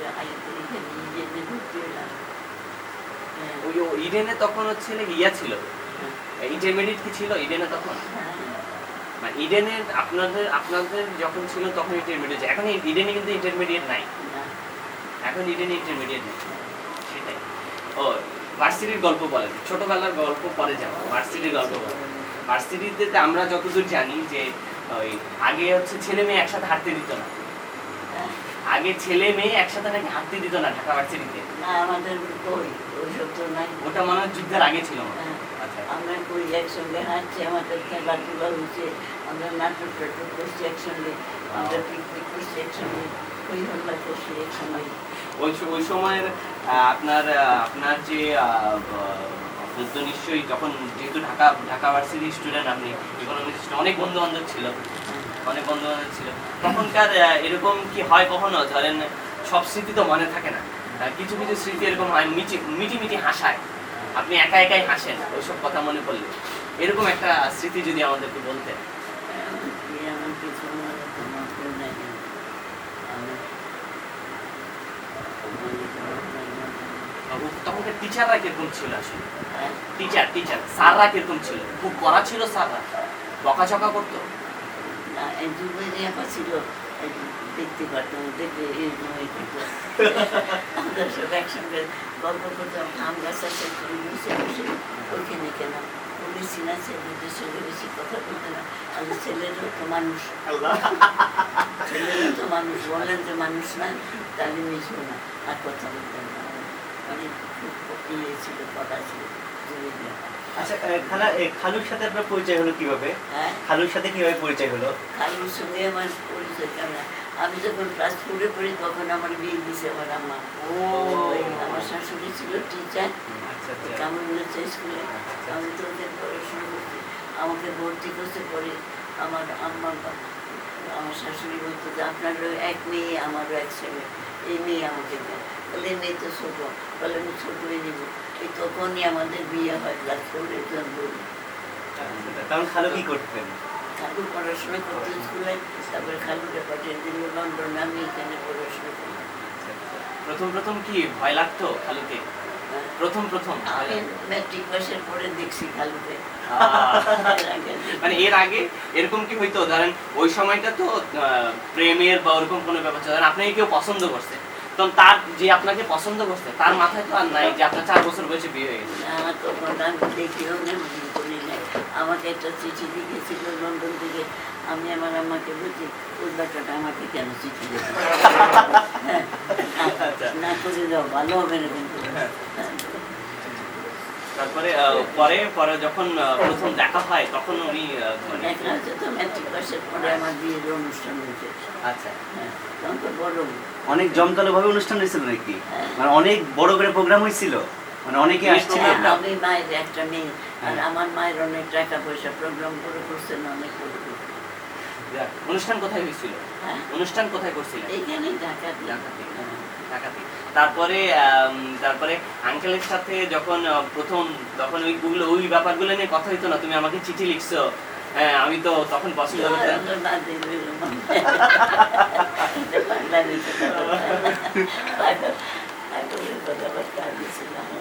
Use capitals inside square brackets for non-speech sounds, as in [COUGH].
এটা ইডেনে হ্যাঁ, ওই ইডেনে তখন হচ্ছে নাকি ইয়া ছিল? ইন্টারমিডিয়েট কি ছিল ইডেনে তখন? হ্যাঁ, মানে ইডেনে আপনাদের আপনাদের যখন ছিল তখন ইন্টারমিডিয়েট এখন ইডেনে কিন্তু ইন্টারমিডিয়েট নাই। এখন ইডেনে ইন্টারমিডিয়েট নেই। সেটাই। ও ভার্সিটির গল্প বলেন। ছোটবেলার গল্প পরে যাব। ভার্সিটির গল্প বলেন। ভার্সিটিতে আমরা যতদূর জানি যে ওই আগে হচ্ছে ছেলে মেয়ে একসাথে হাঁটতে দিত না। হ্যাঁ। আগে ছেলে মেয়ে একসাথে নাকি হাঁটতে দিত না ঢাকা ভার্সিটিতে? না আমাদের কই ওইসব তো নাই। ওটা মনে হয় যুদ্ধের আগে ছিল হ্যাঁ, আচ্ছা। আমরা কই একসঙ্গে হাঁটছি আমাদের খেলাধুলা হয়েছে আমরা নাটক টাটক করছি একসঙ্গে আমরা পিকনিক করছি একসঙ্গে ওই হল্লা করছি একসঙ্গে। ওই ওই সময়ের আপনার আপনার যে তো নিশ্চয়ই যখন যেহেতু ঢাকা ঢাকা ভার্সিটির স্টুডেন্ট আপনি ইকোনমিক্স অনেক বন্ধু বান্ধব ছিল। অনেক বন্ধু বান্ধব ছিল। তখনকার এরকম কি হয় কখনো? ধরেন সব স্মৃতি তো মনে থাকে না। কিছু কিছু স্মৃতি এরকম হয় মিটি মিটি মিটি হাসায়। আপনি একা একাই হাসেন ওইসব কথা মনে পড়লে। এরকম একটা স্মৃতি যদি আমাদেরকে বলতেন। করে তখনকার টিচাররা কীরকম ছিল আসলে? হ্যাঁ? টিচার টিচার স্যাররা কীরকম ছিল? খুব কড়া ছিল স্যাররা। বকাঝকা করতো। এই যুগে যে আমার ছিল দেখতে পারতাম দেখে এরকম। আমরা সব একসঙ্গে গল্প করতাম আম গাছ আছে বসে বসে ওইখানে কেন পুলিশ না ছেলেদের সঙ্গে বেশি কথা বলতে না। আর ছেলেরও তো মানুষ। ছেলেরও তো মানুষ বললেন যে মানুষ না তাহলে মিশবো না। আর কথা বলতেন না। অনেক খুব ইয়ে ছিল কথা ছিল। আচ্ছা খালা খালুর সাথে আপনার পরিচয় হলো কীভাবে? হ্যাঁ? খালুর সাথে কীভাবে পরিচয় হলো? খালুর আমার পরিচয় কেমন? আমি যখন ক্লাস ফোরে পড়ি তখন আমার বিয়ে দিছে আমার আম্মা। ও! আমার শাশুড়ি ছিল টিচার কামরুলের স্কুলে আমি তো ওদের পড়াশোনা করছি। আমাকে ভর্তি করতে পরে আমার আম্মা আমার শাশুড়ি বলতো যে আপনারও এক মেয়ে আমারও এক ছেলে। এই মেয়ে আমাকে দেন বলে এই মেয়ে তো ছোটো বলে আমি ছোটোই নিব। এই তখনই আমাদের বিয়ে হয় ক্লাস জন্ম কারণ খালু কি করতেন? খালু পড়াশোনা করতে স্কুলে তারপরে খালুকে পাঠিয়ে দিল লন্ডনে আমি এখানে পড়াশোনা করি। প্রথম প্রথম কি ভয় লাগতো খালুকে? হ্যাঁ। প্রথম প্রথম? ম্যাট্রিক পাসের পরে দেখছি খালুকে। মানে এর আগে এরকম কি হইতো? ধরেন ওই সময়টা তো আহ, প্রেমের বা ওরকম কোনো ব্যাপার ছিল। আপনাকে কেউ পছন্দ করছে তখন তার যে আপনাকে পছন্দ করছে তার মাথায় তো আর নাই যে আপনার চার বছর বয়সে বিয়ে হয়ে গেছে আমার তখন আমি দেখিও না মনে করি আমাকে একটা চিঠি লিখেছিল লন্ডন থেকে আমি আমার আম্মাকে বলছি ওই বাচ্চাটা আমাকে কেন চিঠি দেবে [LAUGHS] হ্যাঁ। না করে দাও ভালো হবে না কিন্তু হ্যাঁ। তারপরে পরে পরে যখন প্রথম দেখা হয় তখন উনি মানে দেখা হচ্ছে তো ম্যাট্রিক পাসের পরে আমার বিয়ের অনুষ্ঠান হয়েছে। আচ্ছা। হ্যাঁ তখন তো বড় অনেক জমকালো ভাবে অনুষ্ঠান হয়েছিল নাকি? হ্যাঁ। মানে অনেক বড় করে প্রোগ্রাম হয়েছিল? মানে অনেকে আসছিল আমি মায়ের একটা মেয়ে আর হ্যাঁ। আমার মায়ের অনেক টাকা পয়সা প্রোগ্রাম করে করছেন অনেক করে অনুষ্ঠান কোথায় হয়েছিল? হ্যাঁ? অনুষ্ঠান কোথায় করছিলেন? এইখানেই ঢাকা ঢাকাতে। ঢাকাতে। তারপরে তারপরে আঙ্কেলের সাথে যখন প্রথম তখন ওই ওইগুলো ওই ব্যাপারগুলো নিয়ে কথা হইতো না তুমি আমাকে চিঠি লিখছো। হ্যাঁ আমি তো তখন পছন্দ করতাম। কথাবার্তা [LAUGHS]